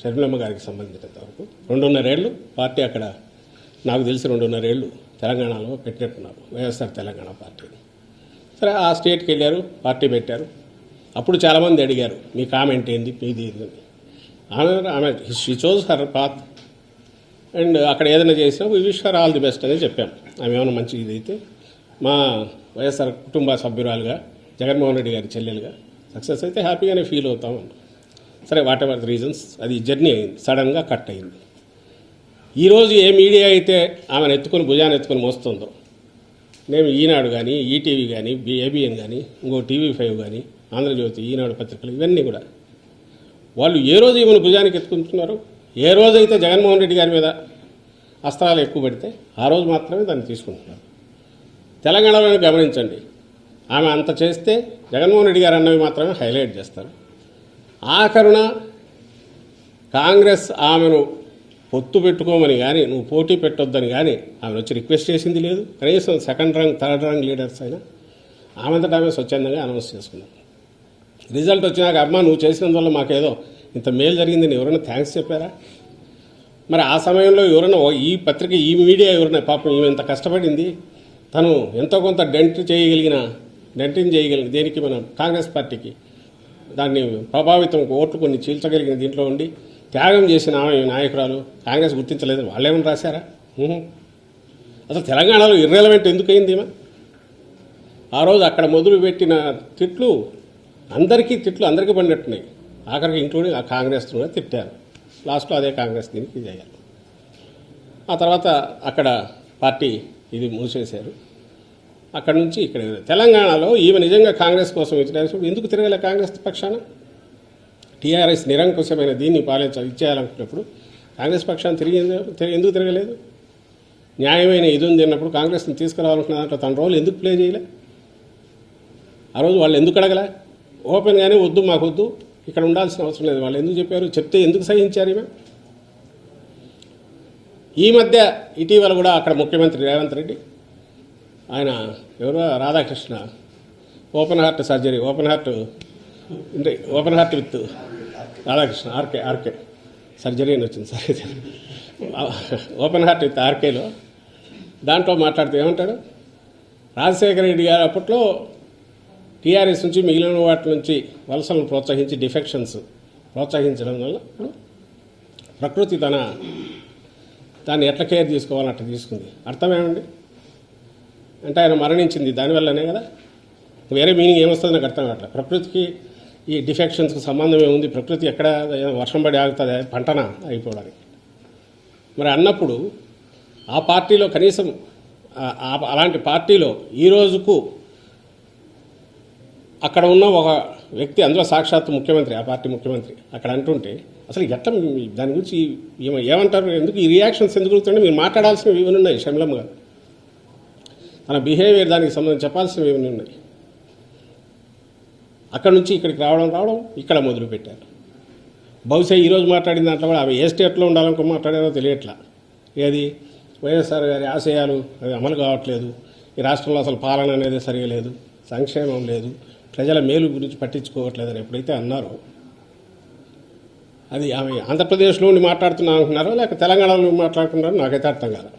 షర్మిలమ్మ గారికి సంబంధించినంత వరకు. రెండున్నరేళ్ళు పార్టీ అక్కడ నాకు తెలిసి రెండున్నరేళ్ళు తెలంగాణలో పెట్టినట్టున్నారు. వైఎస్ఆర్ తెలంగాణ పార్టీని సరే ఆ స్టేట్కి వెళ్ళారు పార్టీ పెట్టారు. అప్పుడు చాలామంది అడిగారు మీ కామెంట్ ఏంది? మీది ఏంది? ఆమె ఆమె she chose her path and అక్కడ ఏదైనా చేసినా we wish her all the best అని చెప్పాం. ఆమె ఏమైనా మంచి ఇది అయితే మా వైఎస్ఆర్ కుటుంబ సభ్యురాలుగా జగన్మోహన్ రెడ్డి గారి చెల్లెలుగా సక్సెస్ అయితే హ్యాపీగానే ఫీల్ అవుతాం సరే వాట్ ఎవర్ రీజన్స్ అది జర్నీ అయింది సడన్గా కట్ అయింది. ఈరోజు ఏ మీడియా అయితే ఆమెను ఎత్తుకొని భుజాన్ని ఎత్తుకొని మోస్తుందో నేను ఈనాడు కానీ ఈటీవీ కానీ ఏబిఎన్ కానీ ఇంకో టీవీ ఫైవ్ కానీ ఆంధ్రజ్యోతి ఈనాడు పత్రికలు ఇవన్నీ కూడా. వాళ్ళు ఏ రోజు ఈమెను భుజానికి ఎత్తుకుంటున్నారు ఏ రోజైతే జగన్మోహన్ రెడ్డి గారి మీద అస్త్రాలు ఎక్కువ పెడితే ఆ రోజు మాత్రమే దాన్ని తీసుకుంటున్నారు. తెలంగాణలో గమనించండి ఆమె అంత చేస్తే జగన్మోహన్ రెడ్డి గారు అన్నవి మాత్రమే హైలైట్ చేస్తారు. ఆఖరున కాంగ్రెస్ ఆమెను పొత్తు పెట్టుకోమని కానీ నువ్వు పోటీ పెట్టొద్దని కానీ ఆమె వచ్చి రిక్వెస్ట్ చేసింది లేదు. కనీసం second rank third rank leaders అయినా ఆమెంతటా ఆమె స్వచ్ఛందంగా అనౌన్స్ చేసుకున్నాం. రిజల్ట్ వచ్చినాక అమ్మ నువ్వు చేసినందువల్ల మాకేదో ఇంత మేలు జరిగిందని ఎవరైనా థ్యాంక్స్ చెప్పారా? మరి ఆ సమయంలో ఎవరైనా ఈ పత్రిక ఈ మీడియా ఎవరైనా పాపం ఈమె ఇంత కష్టపడింది తను ఎంతో కొంత డెంట్ చేయగలిగిన డెంటింగ్ చేయగలిగిన దేనికి మనం? కాంగ్రెస్ పార్టీకి. దాన్ని ప్రభావితం ఓట్లు కొన్ని చీల్చగలిగిన దీంట్లో ఉండి త్యాగం చేసిన ఆమె నాయకురాలు కాంగ్రెస్ గుర్తించలేదు. వాళ్ళేమని రాశారా? అసలు తెలంగాణలో ఇర్రెలవెంట్ ఎందుకు అయింది ఈమె? ఆ రోజు అక్కడ మొదలు పెట్టిన తిట్లు అందరికీ తిట్లు అందరికీ పడినట్టున్నాయి. ఆఖరికి ఇంక్లూడింగ్ ఆ కాంగ్రెస్ కూడా తిట్టారు. లాస్ట్లో అదే కాంగ్రెస్ దీనికి చేయాలి ఆ తర్వాత అక్కడ పార్టీ ఇది మూసేశారు. అక్కడ నుంచి ఇక్కడ తెలంగాణలో ఈమె నిజంగా కాంగ్రెస్ కోసం ఇచ్చిన ఎందుకు తిరగలే కాంగ్రెస్ పక్షాన? టీఆర్ఎస్ నిరంకుశమైన దీన్ని పాలించాలి ఇచ్చేయాలనుకున్నప్పుడు కాంగ్రెస్ పక్షాన్ని తిరిగి ఎందుకు- ఎందుకు తిరగలేదు? న్యాయమైన ఇది ఉంది అన్నప్పుడు కాంగ్రెస్ని తీసుకురావాలనుకున్న దాంట్లో తన రోల్ ఎందుకు ప్లే చేయలే? ఆ రోజు వాళ్ళు ఎందుకు అడగలే? ఓపెన్గానే వద్దు మాకు వద్దు ఇక్కడ ఉండాల్సిన అవసరం లేదు. వాళ్ళు ఎందుకు చెప్పారు? చెప్తే ఎందుకు సహించారు ఈమె? ఈ మధ్య ఇటీవల కూడా అక్కడ ముఖ్యమంత్రి రేవంత్ రెడ్డి ఆయన ఎవరో? Radhakrishna. Open heart surgery open heart అంటే open heart with Radhakrishna RK RK surgery అని వచ్చింది. సరే ఓపెన్ హార్ట్ విత్ ఆర్కేలో దాంట్లో మాట్లాడితే ఏమంటాడు? రాజశేఖర రెడ్డి గారు అప్పట్లో టీఆర్ఎస్ నుంచి మిగిలిన వాటి నుంచి వలసలను ప్రోత్సహించి డిఫెక్షన్స్ ప్రోత్సహించడం వల్ల ఇప్పుడు ప్రకృతి తన దాన్ని ఎట్లా కేర్ తీసుకోవాలని అట్లా తీసుకుంది. అర్థమేమండి? అంటే ఆయన మరణించింది. దానివల్లనే కదా? వేరే మీనింగ్ ఏమొస్తుంది నాకు అర్థం కావట్లేదు ప్రకృతికి ఈ డిఫెక్షన్స్కి సంబంధం ఏముంది? ప్రకృతి ఎక్కడ వర్షం పడి ఆగుతుంది? పంటన అయిపోవడానికి. మరి అన్నప్పుడు ఆ పార్టీలో కనీసం ఆ- అలాంటి పార్టీలో ఈ రోజుకు అక్కడ ఉన్న ఒక వ్యక్తి అందులో సాక్షాత్ ముఖ్యమంత్రి ఆ పార్టీ ముఖ్యమంత్రి అక్కడ అంటుంటే అసలు ఎట్లా దాని గురించి ఏమంటారు? ఎందుకు ఈ రియాక్షన్స్ ఎందుకు జరుగుతుంటే మీరు మాట్లాడాల్సినవి ఇవన్నీ ఉన్నాయి షమ్లమ్మ గారు. తన బిహేవియర్ దానికి సంబంధించి చెప్పాల్సినవి ఏమైనా ఉన్నాయి. అక్కడ నుంచి ఇక్కడికి రావడం రావడం ఇక్కడ మొదలుపెట్టారు. బహుశా ఈరోజు మాట్లాడిన దాంట్లో కూడా అవి ఏ స్టేట్లో ఉండాలనుకో మాట్లాడారో తెలియట్లా. ఏది? వైఎస్ఆర్ గారి ఆశయాలు అవి అమలు కావట్లేదు. ఈ రాష్ట్రంలో అసలు పాలన అనేది సరిగా లేదు. సంక్షేమం లేదు. ప్రజల మేలు గురించి పట్టించుకోవట్లేదని ఎప్పుడైతే అన్నారో అది ఆమె ఆంధ్రప్రదేశ్లో ఉండి మాట్లాడుతున్నా అంటున్నారో లేక తెలంగాణలో ఉండి మాట్లాడుతున్నారో నాకైతే అర్థం కాదు.